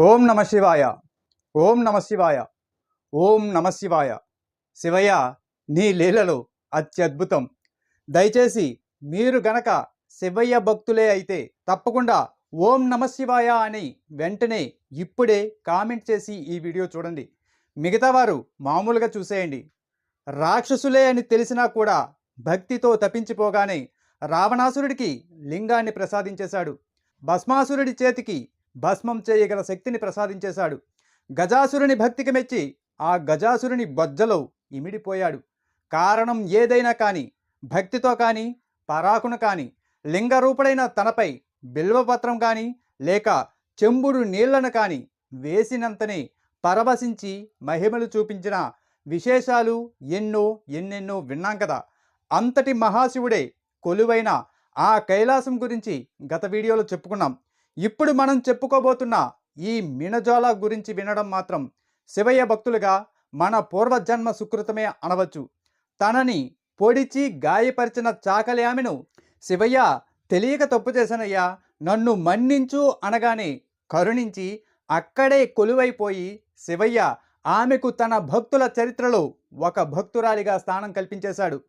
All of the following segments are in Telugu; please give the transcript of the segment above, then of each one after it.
ఓం నమ శివాయ. ఓం నమ శివాయ. ఓం నమ శివాయ. శివయ్య నీ లీలలు అత్యద్భుతం. దయచేసి మీరు గనక శివయ్య భక్తులే అయితే తప్పకుండా ఓం నమ శివాయ అని వెంటనే ఇప్పుడే కామెంట్ చేసి ఈ వీడియో చూడండి. మిగతా వారు మామూలుగా చూసేయండి. రాక్షసులే అని తెలిసినా కూడా భక్తితో తప్పించిపోగానే రావణాసురుడికి లింగాన్ని ప్రసాదించేశాడు. భస్మాసురుడి చేతికి భస్మం చేయగల శక్తిని ప్రసాదించేశాడు. గజాసురుని భక్తికి మెచ్చి ఆ గజాసురుని బొజ్జలో ఇమిడిపోయాడు. కారణం ఏదైనా కానీ భక్తితో కానీ పరాకును కానీ లింగరూపుడైన తనపై బిల్వపత్రం కానీ లేక చెంబుడు నీళ్ళను కానీ వేసినంతనే పరవశించి మహిమలు చూపించిన విశేషాలు ఎన్నో ఎన్నెన్నో విన్నాం కదా. అంతటి మహాశివుడే కొలువైన ఆ కైలాసం గురించి గత వీడియోలో చెప్పుకున్నాం. ఇప్పుడు మనం చెప్పుకోబోతున్న ఈ మినజాల గురించి వినడం మాత్రం శివయ్య భక్తులుగా మన పూర్వజన్మ సుకృతమే అనవచ్చు. తనని పొడిచి గాయపరిచిన చాకలి ఆమెను శివయ్య తెలియక తప్పు చేశానయ్యా నన్ను మన్నించు అనగానే కరుణించి అక్కడే కొలువైపోయి శివయ్య ఆమెకు తన భక్తుల చరిత్రలో ఒక భక్తురాలిగా స్థానం కల్పించేశాడు.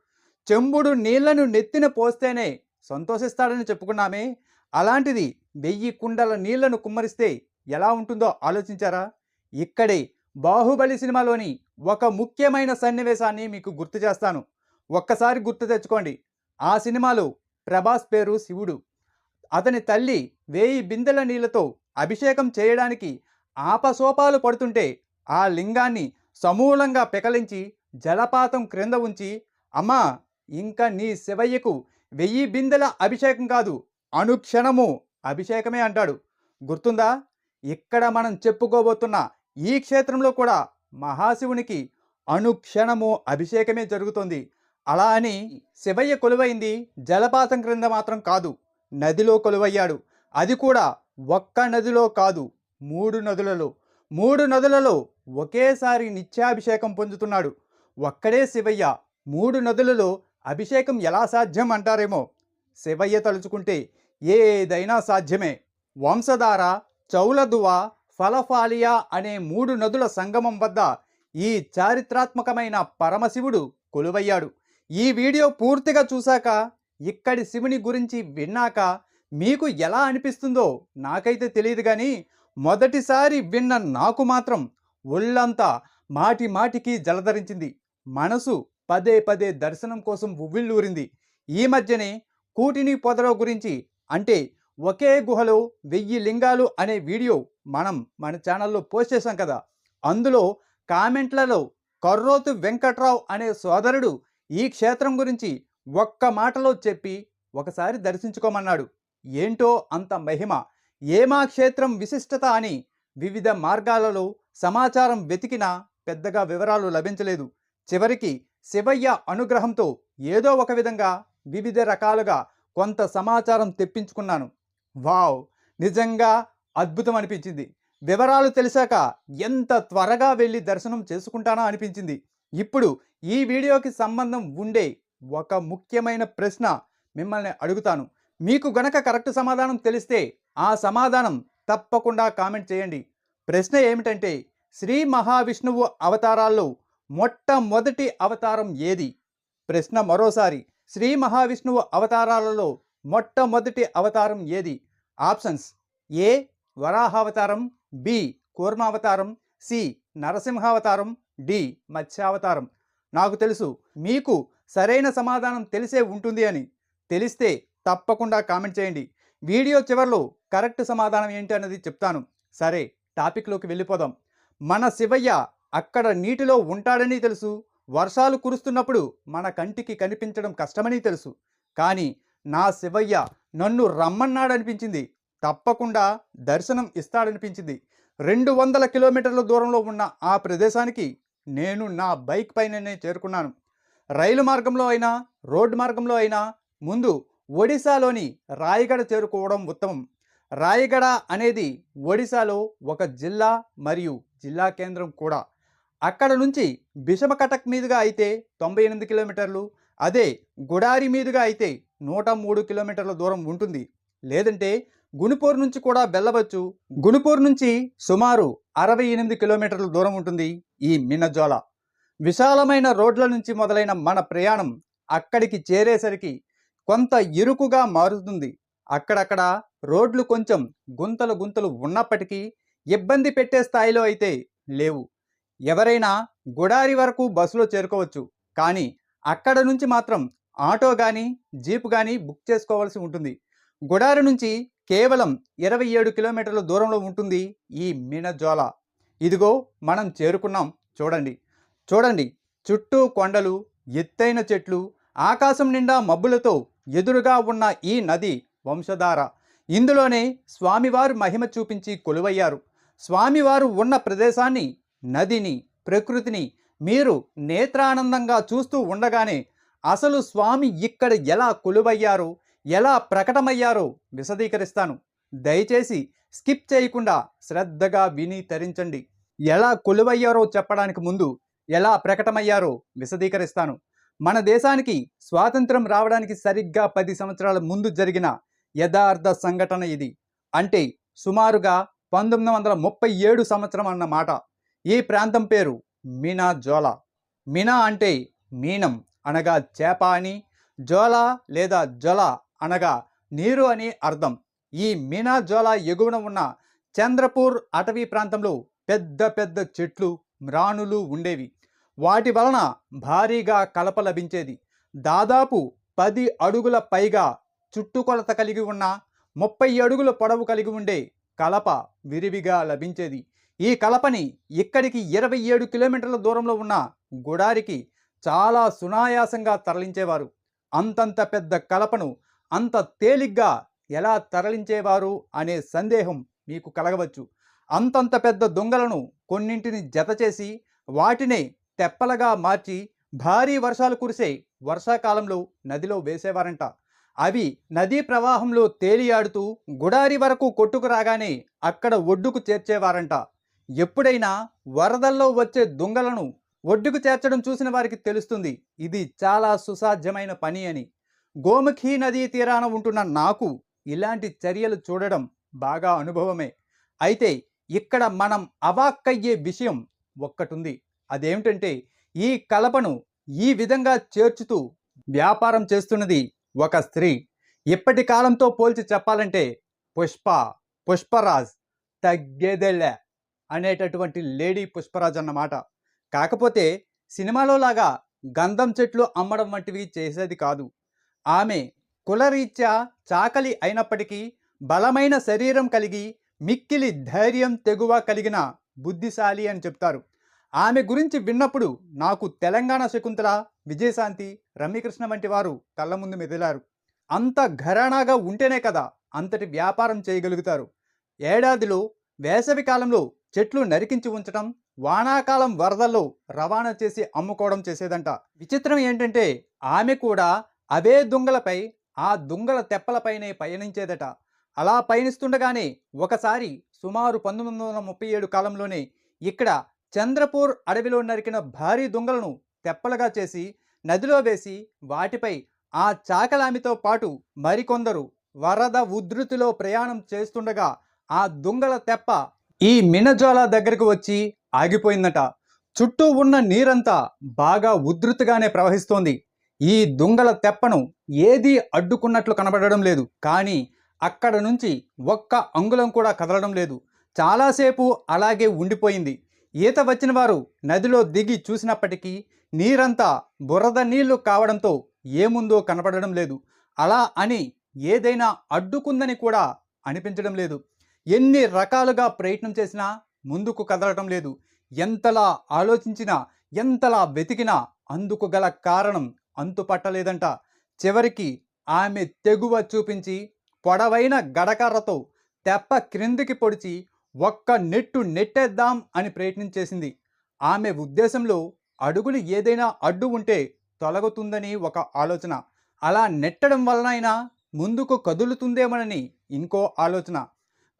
చెంబుడు నీళ్ళను నెత్తిన పోస్తేనే సంతోషిస్తాడని చెప్పుకున్నామే. అలాంటిది వెయ్యి కుండల నీళ్ళను కుమ్మరిస్తే ఎలా ఉంటుందో ఆలోచించారా? ఇక్కడే బాహుబలి సినిమాలోని ఒక ముఖ్యమైన సన్నివేశాన్ని మీకు గుర్తు చేస్తాను. ఒక్కసారి గుర్తు తెచ్చుకోండి. ఆ సినిమాలో ప్రభాస్ పేరు శివుడు. అతని తల్లి వేయి బిందెల నీళ్ళతో అభిషేకం చేయడానికి ఆపసోపాలు పడుతుంటే ఆ లింగాన్ని సమూలంగా పెకలించి జలపాతం క్రింద ఉంచి అమ్మా ఇంకా నీ శివయ్యకు వెయ్యి బిందెల అభిషేకం కాదు అనుక్షణము అభిషేకమే అంటాడు. గుర్తుందా? ఇక్కడ మనం చెప్పుకోబోతున్న ఈ క్షేత్రంలో కూడా మహాశివునికి అనుక్షణము అభిషేకమే జరుగుతుంది. అలా అని శివయ్య కొలువైంది జలపాతం క్రింద మాత్రం కాదు. నదిలో కొలువయ్యాడు. అది కూడా ఒక్క నదిలో కాదు మూడు నదులలో. మూడు నదులలో ఒకేసారి నిత్యాభిషేకం పొందుతున్నాడు. ఒక్కడే శివయ్య మూడు నదులలో అభిషేకం ఎలా సాధ్యం అంటారేమో? శివయ్య తలుచుకుంటే ఏదైనా సాధ్యమే. వంశధార చౌలదువ ఫలఫాలియా అనే మూడు నదుల సంగమం వద్ద ఈ చారిత్రాత్మకమైన పరమశివుడు కొలువయ్యాడు. ఈ వీడియో పూర్తిగా చూశాక ఇక్కడి శివుని గురించి విన్నాక మీకు ఎలా అనిపిస్తుందో నాకైతే తెలియదు కానీ మొదటిసారి విన్న నాకు మాత్రం ఒళ్ళంతా మాటి మాటికి జలధరించింది. మనసు పదే పదే దర్శనం కోసం ఉవ్విళ్ళూరింది. ఈ మధ్యనే కూటిని పొదరో గురించి అంటే ఒకే గుహలో వెయ్యి లింగాలు అనే వీడియో మనం మన ఛానల్లో పోస్ట్ చేశాం కదా. అందులో కామెంట్లలో కర్రోతు వెంకట్రావు అనే సోదరుడు ఈ క్షేత్రం గురించి ఒక్క మాటలో చెప్పి ఒకసారి దర్శించుకోమన్నాడు. ఏంటో అంత మహిమ ఏమా క్షేత్రం విశిష్టత అని వివిధ మార్గాలలో సమాచారం వెతికినా పెద్దగా వివరాలు లభించలేదు. చివరికి శివయ్య అనుగ్రహంతో ఏదో ఒక విధంగా వివిధ రకాలుగా కొంత సమాచారం తెప్పించుకున్నాను. వావ్! నిజంగా అద్భుతం అనిపించింది. వివరాలు తెలిసాక ఎంత త్వరగా వెళ్ళి దర్శనం చేసుకుంటానో అనిపించింది. ఇప్పుడు ఈ వీడియోకి సంబంధం ఉండే ఒక ముఖ్యమైన ప్రశ్న మిమ్మల్ని అడుగుతాను. మీకు గనక కరెక్ట్ సమాధానం తెలిస్తే ఆ సమాధానం తప్పకుండా కామెంట్ చేయండి. ప్రశ్న ఏమిటంటే శ్రీ మహావిష్ణువు అవతారాల్లో మొట్టమొదటి అవతారం ఏది? ప్రశ్న మరోసారి. శ్రీ మహావిష్ణువు అవతారాలలో మొట్టమొదటి అవతారం ఏది? ఆప్షన్స్. ఏ. వరాహావతారం. బి. కూర్మావతారం. సి. నరసింహావతారం. డి. మత్స్యావతారం. నాకు తెలుసు. మీకు సరైన సమాధానం తెలిసే ఉంటుంది అని. తెలిస్తే తప్పకుండా కామెంట్ చేయండి. వీడియో చివరిలో కరెక్ట్ సమాధానం ఏంటి అన్నది చెప్తాను. సరే టాపిక్లోకి వెళ్ళిపోదాం. మన శివయ్య అక్కడ నీటిలో ఉంటాడని తెలుసు. వర్షాలు కురుస్తున్నప్పుడు మన కంటికి కనిపించడం కష్టమని తెలుసు. కానీ నా శివయ్య నన్ను రమ్మన్నాడనిపించింది. తప్పకుండా దర్శనం ఇస్తాడనిపించింది. రెండు వందల కిలోమీటర్ల దూరంలో ఉన్న ఆ ప్రదేశానికి నేను నా బైక్ పైననే చేరుకున్నాను. రైలు మార్గంలో అయినా రోడ్డు మార్గంలో అయినా ముందు ఒడిశాలోని రాయగడ చేరుకోవడం ఉత్తమం. రాయగడ అనేది ఒడిశాలో ఒక జిల్లా మరియు జిల్లా కేంద్రం కూడా. అక్కడ నుంచి బిషమకటక్ మీదుగా అయితే తొంభై ఎనిమిది కిలోమీటర్లు అదే గుడారి మీదుగా అయితే నూట మూడు కిలోమీటర్ల దూరం ఉంటుంది. లేదంటే గుణుపూర్ నుంచి కూడా వెళ్ళవచ్చు. గుణుపూర్ నుంచి సుమారు అరవై ఎనిమిది కిలోమీటర్ల దూరం ఉంటుంది ఈ మినజోల. విశాలమైన రోడ్ల నుంచి మొదలైన మన ప్రయాణం అక్కడికి చేరేసరికి కొంత ఇరుకుగా మారుతుంది. అక్కడక్కడ రోడ్లు కొంచెం గుంతలు గుంతలు ఉన్నప్పటికీ ఇబ్బంది పెట్టే స్థాయిలో అయితే లేవు. ఎవరైనా గుడారి వరకు బస్సులో చేరుకోవచ్చు కానీ అక్కడ నుంచి మాత్రం ఆటో కానీ జీప్ కానీ బుక్ చేసుకోవాల్సి ఉంటుంది. గుడారి నుంచి కేవలం ఇరవై ఏడు కిలోమీటర్ల దూరంలో ఉంటుంది ఈ మినజోల. ఇదిగో మనం చేరుకున్నాం చూడండి. చూడండి చుట్టూ కొండలు ఎత్తైన చెట్లు ఆకాశం నిండా మబ్బులతో ఎదురుగా ఉన్న ఈ నది వంశధార. ఇందులోనే స్వామివారు మహిమ చూపించి కొలువయ్యారు. స్వామివారు ఉన్న ప్రదేశాన్ని నదిని ప్రకృతిని మీరు నేత్రానందంగా చూస్తూ ఉండగానే అసలు స్వామి ఇక్కడ ఎలా కొలువయ్యారో ఎలా ప్రకటమయ్యారో విశదీకరిస్తాను. దయచేసి స్కిప్ చేయకుండా శ్రద్ధగా విని తరించండి. ఎలా కొలువయ్యారో చెప్పడానికి ముందు ఎలా ప్రకటమయ్యారో విశదీకరిస్తాను. మన దేశానికి స్వాతంత్రం రావడానికి సరిగ్గా పది సంవత్సరాల ముందు జరిగిన యథార్థ సంఘటన ఇది. అంటే సుమారుగా పంతొమ్మిది వందల ముప్పై ఏడు సంవత్సరం అన్నమాట. ఈ ప్రాంతం పేరు మీనా జోలా. మీనా అంటే మీనం అనగా చేప అని జోలా లేదా జొల అనగా నీరు అని అర్థం. ఈ మీనా జోల ఎగువన ఉన్న చంద్రపూర్ అటవీ ప్రాంతంలో పెద్ద పెద్ద చెట్లు మ్రాణులు ఉండేవి. వాటి వలన భారీగా కలప లభించేది. దాదాపు పది అడుగుల పైగా చుట్టుకొలత కలిగి ఉన్న ముప్పై అడుగుల పొడవు కలిగి ఉండే కలప విరివిగా లభించేది. ఈ కలపని ఇక్కడికి ఇరవై ఏడు కిలోమీటర్ల దూరంలో ఉన్న గుడారికి చాలా సునాయాసంగా తరలించేవారు. అంతంత పెద్ద కలపను అంత తేలిగ్గా ఎలా తరలించేవారు అనే సందేహం మీకు కలగవచ్చు. అంతంత పెద్ద దొంగలను కొన్నింటిని జతచేసి వాటినే తెప్పలగా మార్చి భారీ వర్షాలు కురిసే వర్షాకాలంలో నదిలో వేసేవారంట. అవి నదీ ప్రవాహంలో తేలియాడుతూ గుడారి వరకు కొట్టుకు రాగానే అక్కడ ఒడ్డుకు చేర్చేవారంట. ఎప్పుడైనా వరదల్లో వచ్చే దొంగలను ఒడ్డుకు చేర్చడం చూసిన వారికి తెలుస్తుంది ఇది చాలా సుసాధ్యమైన పని అని. గోముఖి నదీ తీరాన ఉంటున్న నాకు ఇలాంటి చర్యలు చూడడం బాగా అనుభవమే. అయితే ఇక్కడ మనం అవాక్కయ్యే విషయం ఒక్కటుంది. అదేమిటంటే ఈ కలపను ఈ విధంగా చేర్చుతూ వ్యాపారం చేస్తున్నది ఒక స్త్రీ. ఇప్పటి కాలంతో పోల్చి చెప్పాలంటే పుష్ప పుష్పరాజ్ తగ్గేదెళ్ళే అనేటటువంటి లేడీ పుష్పరాజ్ అన్నమాట కాకపోతే సినిమాలో లాగా గంధం చెట్లు అమ్మడం వంటివి చేసేది కాదు. ఆమె కులరీత్యా చాకలి అయినప్పటికీ బలమైన శరీరం కలిగి మిక్కిలి ధైర్యం తెగువ కలిగిన బుద్ధిశాలి అని చెప్తారు. ఆమె గురించి విన్నప్పుడు నాకు తెలంగాణ శకుంతల విజయశాంతి రమ్యకృష్ణ వంటి వారు కళ్ళ ముందు మెదిలారు. అంత ఘరానాగా ఉంటేనే కదా అంతటి వ్యాపారం చేయగలుగుతారు. ఏడాదిలో వేసవి కాలంలో చెట్లు నరికించి ఉంచడం వానాకాలం వరదల్లో రవాణా చేసి అమ్ముకోవడం చేసేదంట. విచిత్రం ఏంటంటే ఆమె కూడా అవే దుంగలపై ఆ దుంగల తెప్పలపైనే పయనించేదట. అలా పయనిస్తుండగానే ఒకసారి సుమారు పంతొమ్మిది వందల ముప్పై ఏడు కాలంలోనే ఇక్కడ చంద్రపూర్ అడవిలో నరికిన భారీ దుంగలను తెప్పలుగా చేసి నదిలో వేసి వాటిపై ఆ చాకలామితో పాటు మరికొందరు వరద ఉధృతిలో ప్రయాణం చేస్తుండగా ఆ దుంగల తెప్ప ఈ మినజాల దగ్గరకు వచ్చి ఆగిపోయిందట. చుట్టూ ఉన్న నీరంతా బాగా ఉధృతగానే ప్రవహిస్తోంది. ఈ దుంగల తెప్పను ఏదీ అడ్డుకున్నట్లు కనబడడం లేదు. కానీ అక్కడ నుంచి ఒక్క అంగుళం కూడా కదలడం లేదు. చాలాసేపు అలాగే ఉండిపోయింది. ఈత వచ్చిన వారు నదిలో దిగి చూసినప్పటికీ నీరంతా బురద నీళ్ళు కావడంతో ఏముందో కనపడడం లేదు. అలా అని ఏదైనా అడ్డుకుందని కూడా అనిపించడం లేదు. ఎన్ని రకాలుగా ప్రయత్నం చేసినా ముందుకు కదలటం లేదు. ఎంతలా ఆలోచించినా ఎంతలా వెతికినా అందుకు గల కారణం అంతుపట్టలేదంట. చివరికి ఆమె తెగువ చూపించి పొడవైన గడకర్రతో తెప్ప క్రిందికి పొడిచి ఒక్క నెట్టు నెట్టేద్దాం అని ప్రయత్నం చేసింది. ఆమె ఉద్దేశంలో అడుగులు ఏదైనా అడ్డు ఉంటే తొలగుతుందని ఒక ఆలోచన. అలా నెట్టడం వలనైనా ముందుకు కదులుతుందేమోనని ఇంకో ఆలోచన.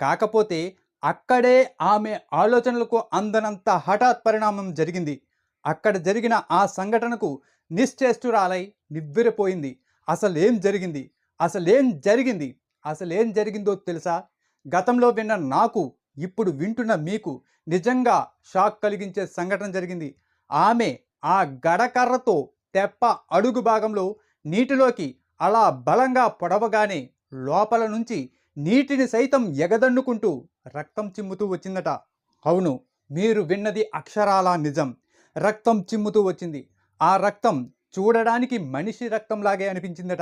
కాకపోతే అక్కడే ఆమె ఆలోచనలకు అందనంత హఠాత్ పరిణామం జరిగింది. అక్కడ జరిగిన ఆ సంఘటనకు నిశ్చేష్టురాలై నివ్వెరపోయింది. అసలేం జరిగింది? అసలేం జరిగింది? అసలేం జరిగిందో తెలుసా? గతంలో విన్న నాకు ఇప్పుడు వింటున్న మీకు నిజంగా షాక్ కలిగించే సంఘటన జరిగింది. ఆమె ఆ గడకర్రతో తెప్ప అడుగు భాగంలో నీటిలోకి అలా బలంగా పొడవగానే లోపల నుంచి నీటిని సైతం ఎగదన్నుకుంటూ రక్తం చిమ్ముతూ వచ్చిందట. అవును మీరు విన్నది అక్షరాల నిజం. రక్తం చిమ్ముతూ వచ్చింది. ఆ రక్తం చూడడానికి మనిషి రక్తంలాగే అనిపించిందట.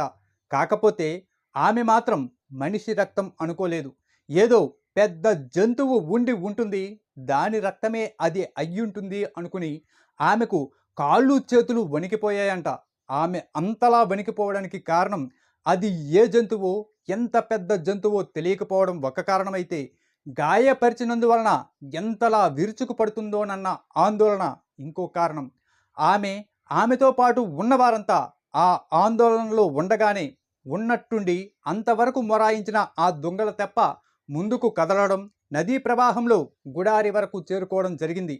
కాకపోతే ఆమె మాత్రం మనిషి రక్తం అనుకోలేదు. ఏదో పెద్ద జంతువు ఉండి ఉంటుంది. దాని రక్తమే అది అయ్యుంటుంది అనుకుని ఆమెకు కాళ్ళు చేతులు వణికిపోయాయంట. ఆమె అంతలా వణికిపోవడానికి కారణం అది ఏ జంతువో ఎంత పెద్ద జంతువో తెలియకపోవడం ఒక కారణమైతే గాయపరిచినందువలన ఎంతలా విరుచుకు పడుతుందోనన్న ఆందోళన ఇంకో కారణం. ఆమె ఆమెతో పాటు ఉన్నవారంతా ఆ ఆందోళనలో ఉండగానే ఉన్నట్టుండి అంతవరకు మొరాయించిన ఆ దొంగల తెప్ప ముందుకు కదలడం నదీ ప్రవాహంలో గుడారి వరకు చేరుకోవడం జరిగింది.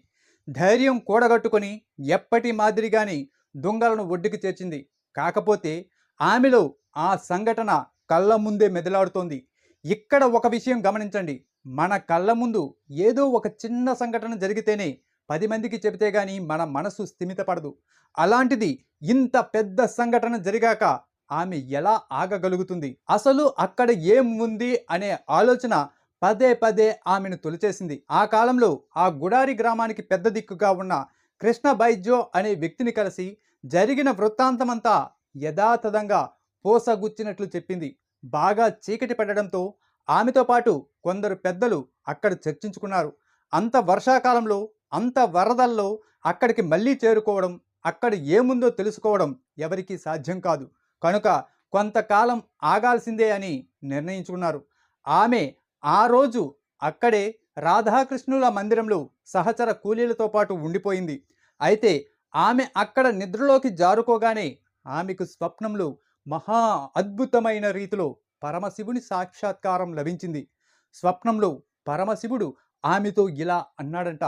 ధైర్యం కూడగట్టుకొని ఎప్పటి మాదిరిగానే దొంగలను ఒడ్డుకి చేర్చింది. కాకపోతే ఆమెలో ఆ సంఘటన కళ్ళ ముందే మెదలాడుతోంది. ఇక్కడ ఒక విషయం గమనించండి. మన కళ్ళ ముందు ఏదో ఒక చిన్న సంఘటన జరిగితేనే పది మందికి చెబితే గాని మన మనసు స్థిమితపడదు అలాంటిది ఇంత పెద్ద సంఘటన జరిగాక ఆమె ఎలా ఆగగలుగుతుంది? అసలు అక్కడ ఏం ఉంది అనే ఆలోచన పదే పదే ఆమెను తొలిచేసింది. ఆ కాలంలో ఆ గుడారి గ్రామానికి పెద్ద దిక్కుగా ఉన్న కృష్ణ బైజ్జో అనే వ్యక్తిని కలిసి జరిగిన వృత్తాంతమంతా యథాతథంగా పోసగుచ్చినట్లు చెప్పింది. బాగా చీకటి పడడంతో ఆమెతో పాటు కొందరు పెద్దలు అక్కడ చర్చించుకున్నారు. అంత వర్షాకాలంలో అంత వరదల్లో అక్కడికి మళ్ళీ చేరుకోవడం అక్కడ ఏముందో తెలుసుకోవడం ఎవరికీ సాధ్యం కాదు. కనుక కొంతకాలం ఆగాల్సిందే అని నిర్ణయించుకున్నారు. ఆమె ఆ రోజు అక్కడే రాధాకృష్ణుల మందిరంలో సహచర కూలీలతో పాటు ఉండిపోయింది. అయితే ఆమె అక్కడ నిద్రలోకి జారుకోగానే ఆమెకు స్వప్నంలో మహా అద్భుతమైన రీతిలో పరమశివుని సాక్షాత్కారం లభించింది. స్వప్నంలో పరమశివుడు ఆమెతో ఇలా అన్నాడంట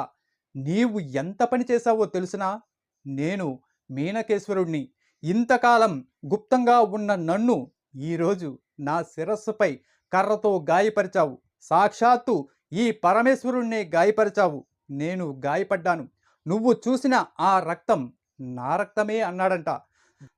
నీవు ఎంత పని చేశావో తెలుసునా? నేను మీనకేశ్వరుణ్ణి. ఇంతకాలం గుప్తంగా ఉన్న నన్ను ఈరోజు నా శిరస్సుపై కర్రతో గాయపరిచావు. సాక్షాత్తు ఈ పరమేశ్వరుణ్ణే గాయపరిచావు. నేను గాయపడ్డాను. నువ్వు చూసిన ఆ రక్తం నా రక్తమే అన్నాడంట.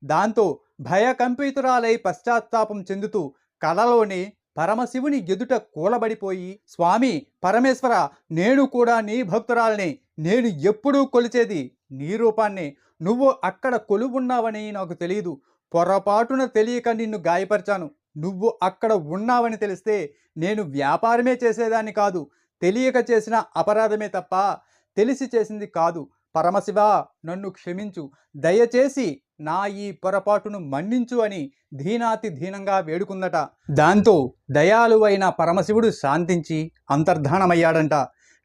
దాంతో భయకంపితురాలై పశ్చాత్తాపం చెందుతూ కలలోనే పరమశివుని ఎదుట కూలబడిపోయి స్వామి పరమేశ్వర నేను కూడా నీ భక్తురాల్ని. నేను ఎప్పుడూ కొలిచేది నీ రూపాన్ని. నువ్వు అక్కడ కొలువున్నావని నాకు తెలియదు పొరపాటున తెలియక నిన్ను గాయపరిచాను. నువ్వు అక్కడ ఉన్నావని తెలిస్తే నేను వ్యాపారమే చేసేదాన్ని కాదు. తెలియక చేసిన అపరాధమే తప్ప తెలిసి చేసింది కాదు. పరమశివ నన్ను క్షమించు. దయచేసి నా ఈ పొరపాటును మన్నించు అని ధీనాతి ధీనంగా వేడుకుందట. దాంతో దయాలువైన పరమశివుడు శాంతించి అంతర్ధానమయ్యాడంట.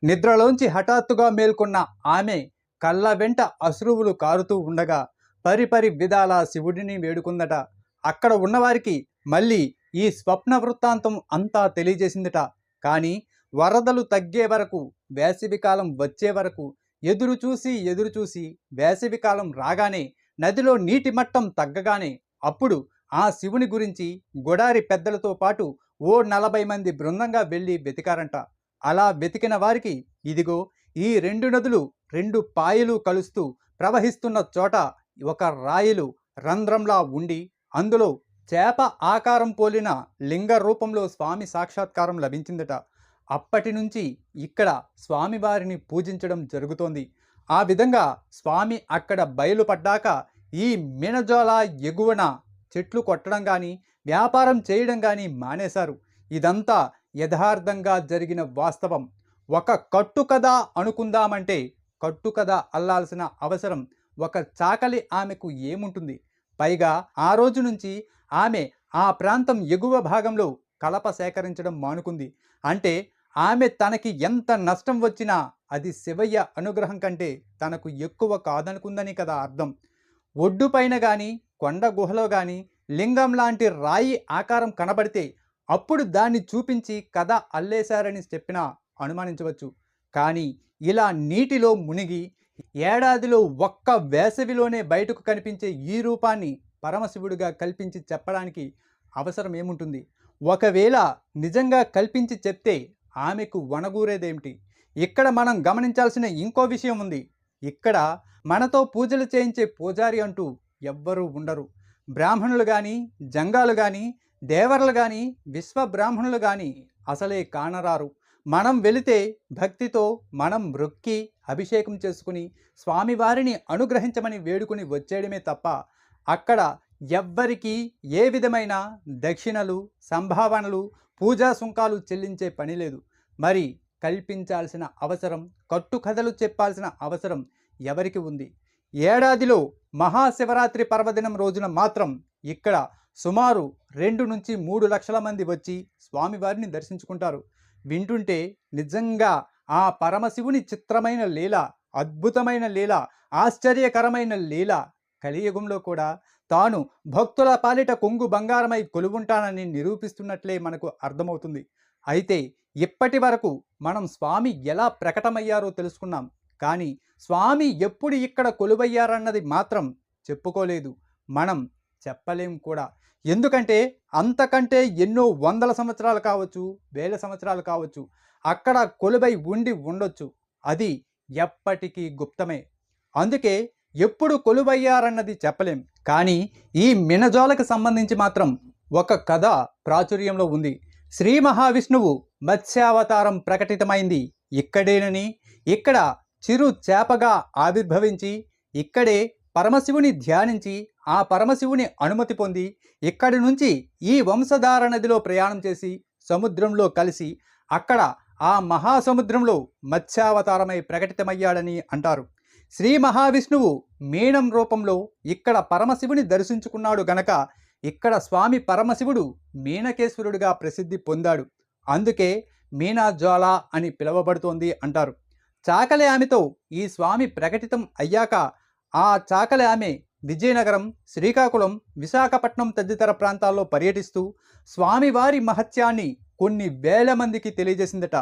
నిద్రలోంచి హఠాత్తుగా మేల్కొన్న ఆమె కళ్ళ వెంట అశ్రువులు కారుతూ ఉండగా పరిపరి విధాల శివుడిని వేడుకుందట. అక్కడ ఉన్నవారికి మళ్ళీ ఈ స్వప్న వృత్తాంతం అంతా తెలియజేసిందట. కానీ వరదలు తగ్గే వరకు వేసవికాలం వచ్చే వరకు ఎదురు చూసి ఎదురు చూసి వేసవికాలం రాగానే నదిలో నీటి మట్టం తగ్గగానే అప్పుడు ఆ శివుని గురించి గొడారి పెద్దలతో పాటు ఓ నలభై మంది బృందంగా వెళ్ళి వెతికారంట. అలా వెతికిన వారికి ఇదిగో ఈ రెండు నదులు రెండు పాయలు కలుస్తూ ప్రవహిస్తున్న చోట ఒక రాయిలు రంధ్రంలా ఉండి అందులో చేప ఆకారం పోలిన లింగ రూపంలో స్వామి సాక్షాత్కారం లభించిందట. అప్పటి నుంచి ఇక్కడ స్వామివారిని పూజించడం జరుగుతోంది. ఆ విధంగా స్వామి అక్కడ బయలుపడ్డాక ఈ మినజోల ఎగువన చెట్లు కొట్టడం కానీ వ్యాపారం చేయడం కానీ మానేశారు. ఇదంతా యథార్థంగా జరిగిన వాస్తవం. ఒక కట్టుకథ అనుకుందామంటే కట్టుకథ అల్లాల్సిన అవసరం. ఒక చాకలి ఆమెకు ఏముంటుంది? పైగా ఆ రోజు నుంచి ఆమె ఆ ప్రాంతం ఎగువ భాగంలో కలప సేకరించడం మానుకుంది. అంటే ఆమె తనకి ఎంత నష్టం వచ్చినా అది శివయ్య అనుగ్రహం కంటే తనకు ఎక్కువ కాదనుకుందని కదా అర్థం. ఒడ్డు పైన కానీ కొండ గుహలో కానీ లింగం లాంటి రాయి ఆకారం కనబడితే అప్పుడు దాన్ని చూపించి కథ అల్లేశారని చెప్పినా అనుమానించవచ్చు. కానీ ఇలా నీటిలో మునిగి ఏడాదిలో ఒక్క వేసవిలోనే బయటకు కనిపించే ఈ రూపాన్ని పరమశివుడిగా కల్పించి చెప్పడానికి అవసరం ఏముంటుంది ఒకవేళ నిజంగా కల్పించి చెప్తే ఆమెకు వనగూరేదేమిటి? ఇక్కడ మనం గమనించాల్సిన ఇంకో విషయం ఉంది. ఇక్కడ మనతో పూజలు చేయించే పూజారి అంటూ ఎవ్వరూ ఉండరు. బ్రాహ్మణులు కానీ జంగాలు కానీ దేవర్లు కానీ విశ్వ బ్రాహ్మణులు కానీ అసలే కానరారు. మనం వెళితే భక్తితో మనం మ్రొక్కి అభిషేకం చేసుకుని స్వామివారిని అనుగ్రహించమని వేడుకుని వచ్చేయడమే తప్ప అక్కడ ఎవ్వరికీ ఏ విధమైన దక్షిణలు సంభావనలు పూజా సుంకాలు చెల్లించే పని లేదు. మరి కల్పించాల్సిన అవసరం కట్టుకథలు చెప్పాల్సిన అవసరం ఎవరికి ఉంది? ఏడాదిలో మహాశివరాత్రి పర్వదినం రోజున మాత్రం ఇక్కడ సుమారు రెండు నుంచి మూడు లక్షల మంది వచ్చి స్వామివారిని దర్శించుకుంటారు. వింటుంటే నిజంగా ఆ పరమశివుని చిత్రమైన లీల అద్భుతమైన లీల ఆశ్చర్యకరమైన లీల కలియుగంలో కూడా తాను భక్తుల పాలిట కొంగు బంగారమై కొలువుంటానని నిరూపిస్తున్నట్లే మనకు అర్థమవుతుంది. అయితే ఇప్పటి వరకు మనం స్వామి ఎలా ప్రకటమయ్యారో తెలుసుకున్నాం. కానీ స్వామి ఎప్పుడు ఇక్కడ కొలువయ్యారన్నది మాత్రం చెప్పుకోలేదు. మనం చెప్పలేం కూడా. ఎందుకంటే అంతకంటే ఎన్నో వందల సంవత్సరాలు కావచ్చు వేల సంవత్సరాలు కావచ్చు అక్కడ కొలువై ఉండి ఉండొచ్చు. అది ఎప్పటికీ గుప్తమే. అందుకే ఎప్పుడు కొలువయ్యారన్నది చెప్పలేం. కానీ ఈ మినజాలకు సంబంధించి మాత్రం ఒక కథ ప్రాచుర్యంలో ఉంది. శ్రీ మహావిష్ణువు మత్స్యావతారం ప్రకటితమైంది. ఇక్కడేనని ఇక్కడ చిరు చేపగా ఆవిర్భవించి ఇక్కడే పరమశివుని ధ్యానించి ఆ పరమశివుని అనుమతి పొంది ఇక్కడి నుంచి ఈ వంశధార నదిలో ప్రయాణం చేసి సముద్రంలో కలిసి అక్కడ ఆ మహాసముద్రంలో మత్స్యావతారమై ప్రకటితమయ్యాడని అంటారు. శ్రీ మహావిష్ణువు మీనం రూపంలో ఇక్కడ పరమశివుని దర్శించుకున్నాడు గనక ఇక్కడ స్వామి పరమశివుడు మీనకేశ్వరుడిగా ప్రసిద్ధి పొందాడు. అందుకే మీనాజ్వాల అని పిలువబడుతోంది అంటారు. చాకలి ఆమెతో ఈ స్వామి ప్రకటితం అయ్యాక ఆ చాకలి ఆమె విజయనగరం శ్రీకాకుళం విశాఖపట్నం తదితర ప్రాంతాల్లో పర్యటిస్తూ స్వామివారి మహత్యాన్ని కొన్ని వేల మందికి తెలియజేసిందట.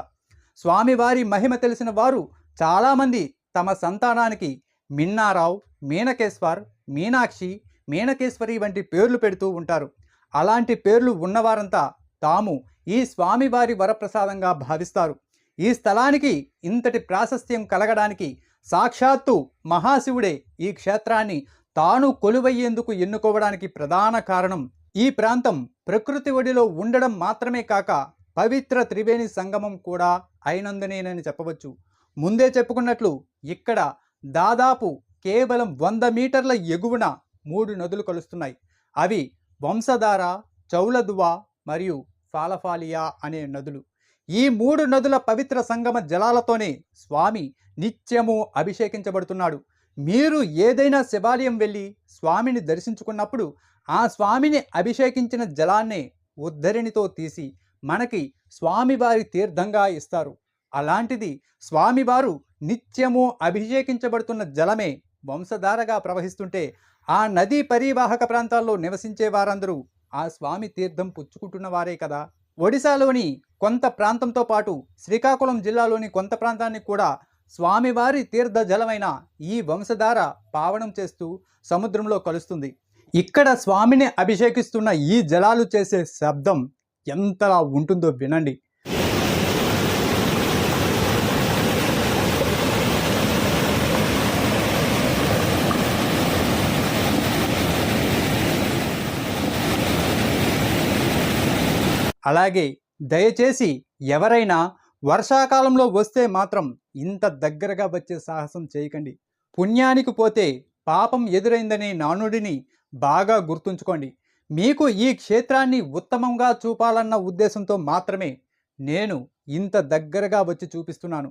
స్వామివారి మహిమ తెలిసిన వారు చాలామంది తమ సంతానానికి మిన్నారావు మీనకేశ్వర్ మీనాక్షి మీనకేశ్వరి వంటి పేర్లు పెడుతూ ఉంటారు. అలాంటి పేర్లు ఉన్నవారంతా తాము ఈ స్వామివారి వరప్రసాదంగా భావిస్తారు. ఈ స్థలానికి ఇంతటి ప్రాశస్త్యం కలగడానికి సాక్షాత్తు మహాశివుడే ఈ క్షేత్రాన్ని తాను కొలువయ్యేందుకు ఎన్నుకోవడానికి ప్రధాన కారణం. ఈ ప్రాంతం ప్రకృతి ఒడిలో ఉండడం మాత్రమే కాక పవిత్ర త్రివేణి సంగమం కూడా అయినందునేనని చెప్పవచ్చు. ముందే చెప్పుకున్నట్లు ఇక్కడ దాదాపు కేవలం వంద మీటర్ల ఎగువన మూడు నదులు కలుస్తున్నాయి. అవి వంశధార చౌలదువ మరియు ఫాలఫాలియా అనే నదులు. ఈ మూడు నదుల పవిత్ర సంగమ జలాలతోనే స్వామి నిత్యము అభిషేకించబడుతున్నాడు. మీరు ఏదైనా శివాలయం వెళ్ళి స్వామిని దర్శించుకున్నప్పుడు ఆ స్వామిని అభిషేకించిన జలాన్నే ఉద్ధరిణితో తీసి మనకి స్వామివారి తీర్థంగా ఇస్తారు. అలాంటిది స్వామివారు నిత్యము అభిషేకించబడుతున్న జలమే వంశధారగా ప్రవహిస్తుంటే ఆ నదీ పరీవాహక ప్రాంతాల్లో నివసించే వారందరూ ఆ స్వామి తీర్థం పుచ్చుకుంటున్న వారే కదా. ఒడిశాలోని కొంత ప్రాంతంతో పాటు శ్రీకాకుళం జిల్లాలోని కొంత ప్రాంతాన్ని కూడా స్వామివారి తీర్థ జలమైన ఈ వంశధార పావనం చేస్తూ సముద్రంలో కలుస్తుంది. ఇక్కడ స్వామిని అభిషేకిస్తున్న ఈ జలాలు చేసే శబ్దం ఎంతలా ఉంటుందో వినండి. అలాగే దయచేసి ఎవరైనా వర్షాకాలంలో వస్తే మాత్రం ఇంత దగ్గరగా వచ్చే సాహసం చేయకండి. పుణ్యానికి పోతే పాపం ఎదురైందనే నానుడిని బాగా గుర్తుంచుకోండి. మీకు ఈ క్షేత్రాన్ని ఉత్తమంగా చూపాలన్న ఉద్దేశంతో మాత్రమే నేను ఇంత దగ్గరగా వచ్చి చూపిస్తున్నాను.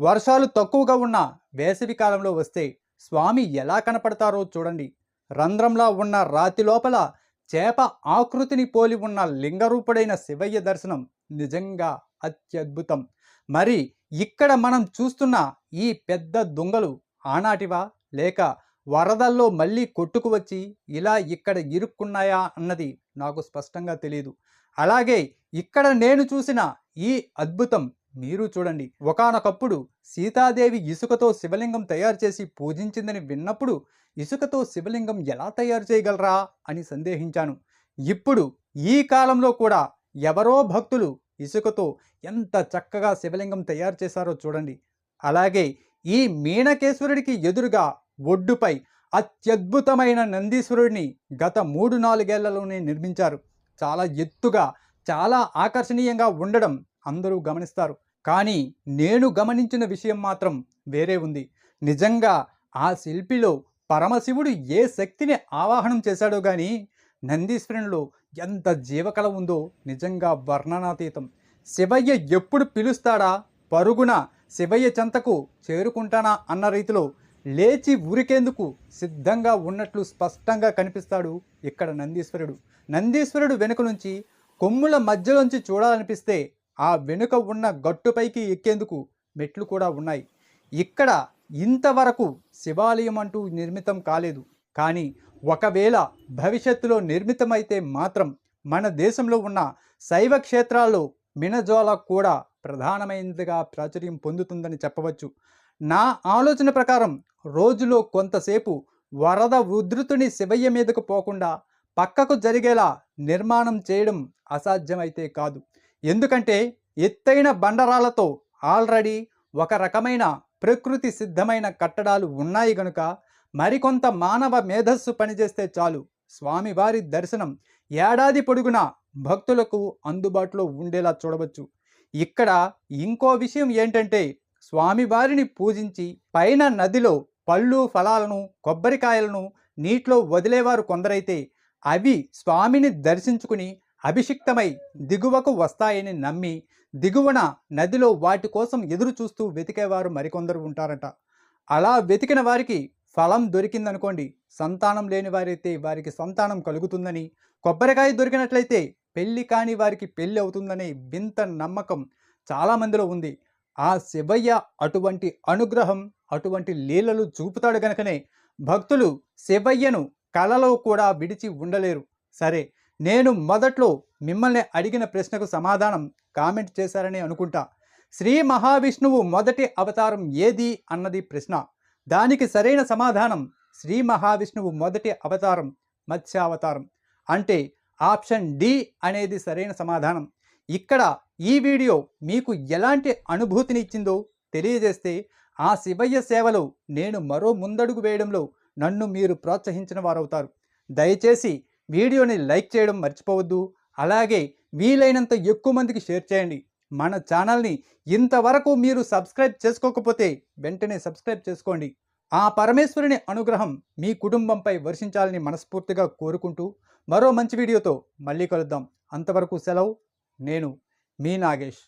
వర్షాలు తక్కువగా ఉన్న వేసవి కాలంలో వస్తే స్వామి ఎలా కనపడతారో చూడండి. రంధ్రంలా ఉన్న రాతి లోపల చేప ఆకృతిని పోలి ఉన్న లింగరూపుడైన శివయ్య దర్శనం నిజంగా అత్యద్భుతం. మరి ఇక్కడ మనం చూస్తున్న ఈ పెద్ద దొంగలు ఆనాటివా? లేక వరదల్లో మళ్ళీ కొట్టుకు వచ్చి ఇలా ఇక్కడ ఇరుక్కున్నాయా అన్నది నాకు స్పష్టంగా తెలియదు అలాగే ఇక్కడ నేను చూసిన ఈ అద్భుతం మీరు చూడండి. ఒకానొకప్పుడు సీతాదేవి ఇసుకతో శివలింగం తయారు చేసి పూజించిందని విన్నప్పుడు ఇసుకతో శివలింగం ఎలా తయారు చేయగలరా అని సందేహించాను. ఇప్పుడు ఈ కాలంలో కూడా ఎవరో భక్తులు ఇసుకతో ఎంత చక్కగా శివలింగం తయారు చేశారో చూడండి. అలాగే ఈ మీనకేశ్వరుడికి ఎదురుగా ఒడ్డుపై అత్యద్భుతమైన నందీశ్వరుడిని గత మూడు నాలుగేళ్ళలోనే నిర్మించారు. చాలా ఎత్తుగా చాలా ఆకర్షణీయంగా ఉండడం అందరూ గమనిస్తారు. కానీ నేను గమనించిన విషయం మాత్రం వేరే ఉంది. నిజంగా ఆ శిల్పిలో పరమశివుడు ఏ శక్తిని ఆవాహనం చేశాడో కానీ నందీశ్వరునిలో ఎంత జీవకళ ఉందో నిజంగా వర్ణనాతీతం. శివయ్య ఎప్పుడు పిలుస్తాడా? పరుగున శివయ్య చెంతకు చేరుకుంటానా అన్న రీతిలో లేచి ఊరికేందుకు సిద్ధంగా ఉన్నట్లు స్పష్టంగా కనిపిస్తాడు ఇక్కడ నందీశ్వరుడు. నందీశ్వరుడు వెనుక నుంచి కొమ్ముల మధ్యలోంచి చూడాలనిపిస్తే ఆ వెనుక ఉన్న గట్టుపైకి ఎక్కేందుకు మెట్లు కూడా ఉన్నాయి. ఇక్కడ ఇంతవరకు శివాలయం అంటూ నిర్మితం కాలేదు. కానీ ఒకవేళ భవిష్యత్తులో నిర్మితమైతే మాత్రం మన దేశంలో ఉన్న శైవ క్షేత్రాల్లో మినజోల కూడా ప్రధానమైనదిగా ప్రాచుర్యం పొందుతుందని చెప్పవచ్చు. నా ఆలోచన ప్రకారం రోజులో కొంతసేపు వరద ఉధృతుని శివయ్య మీదకు పోకుండా పక్కకు జరిగేలా నిర్మాణం చేయడం అసాధ్యమైతే కాదు. ఎందుకంటే ఎత్తైన బండరాలతో ఆల్రెడీ ఒక రకమైన ప్రకృతి సిద్ధమైన కట్టడాలు ఉన్నాయి గనుక మరికొంత మానవ మేధస్సు పనిచేస్తే చాలు. స్వామివారి దర్శనం ఏడాది పొడుగునా భక్తులకు అందుబాటులో ఉండేలా చూడవచ్చు. ఇక్కడ ఇంకో విషయం ఏంటంటే స్వామివారిని పూజించి పైన నదిలో పళ్ళు ఫలాలను కొబ్బరికాయలను నీటిలో వదిలేవారు కొందరైతే అవి స్వామిని దర్శించుకుని అభిషిక్తమై దిగువకు వస్తాయని నమ్మి దిగువన నదిలో వాటి కోసం ఎదురు చూస్తూ వెతికేవారు మరికొందరు ఉంటారట. అలా వెతికిన వారికి ఫలం దొరికిందనుకోండి సంతానం లేని వారైతే వారికి సంతానం కలుగుతుందని కొబ్బరికాయ దొరికినట్లయితే పెళ్ళి కాని వారికి పెళ్ళి అవుతుందనే వింత నమ్మకం చాలామందిలో ఉంది. ఆ శివయ్య అటువంటి అనుగ్రహం అటువంటి లీలలు చూపుతాడు గనుకనే భక్తులు శివయ్యను కలలో కూడా విడిచి ఉండలేరు. సరే నేను మొదట్లో మిమ్మల్ని అడిగిన ప్రశ్నకు సమాధానం కామెంట్ చేశారని అనుకుంటా. శ్రీ మహావిష్ణువు మొదటి అవతారం ఏది అన్నది ప్రశ్న. దానికి సరైన సమాధానం శ్రీ మహావిష్ణువు మొదటి అవతారం మత్స్యావతారం. అంటే ఆప్షన్ డి అనేది సరైన సమాధానం. ఇక్కడ ఈ వీడియో మీకు ఎలాంటి అనుభూతిని ఇచ్చిందో తెలియజేస్తే ఆ శివయ్య సేవలో నేను మరో ముందడుగు వేయడంలో నన్ను మీరు ప్రోత్సహించిన వారవుతారు. దయచేసి వీడియోని లైక్ చేయడం మర్చిపోవద్దు. అలాగే వీలైనంత ఎక్కువ మందికి షేర్ చేయండి. మన ఛానల్ని ఇంతవరకు మీరు సబ్స్క్రైబ్ చేసుకోకపోతే వెంటనే సబ్స్క్రైబ్ చేసుకోండి. ఆ పరమేశ్వరుని అనుగ్రహం మీ కుటుంబంపై వర్షించాలని మనస్ఫూర్తిగా కోరుకుంటూ మరో మంచి వీడియోతో మళ్ళీ కలుద్దాం. అంతవరకు సెలవు. నేను మీ నాగేష్.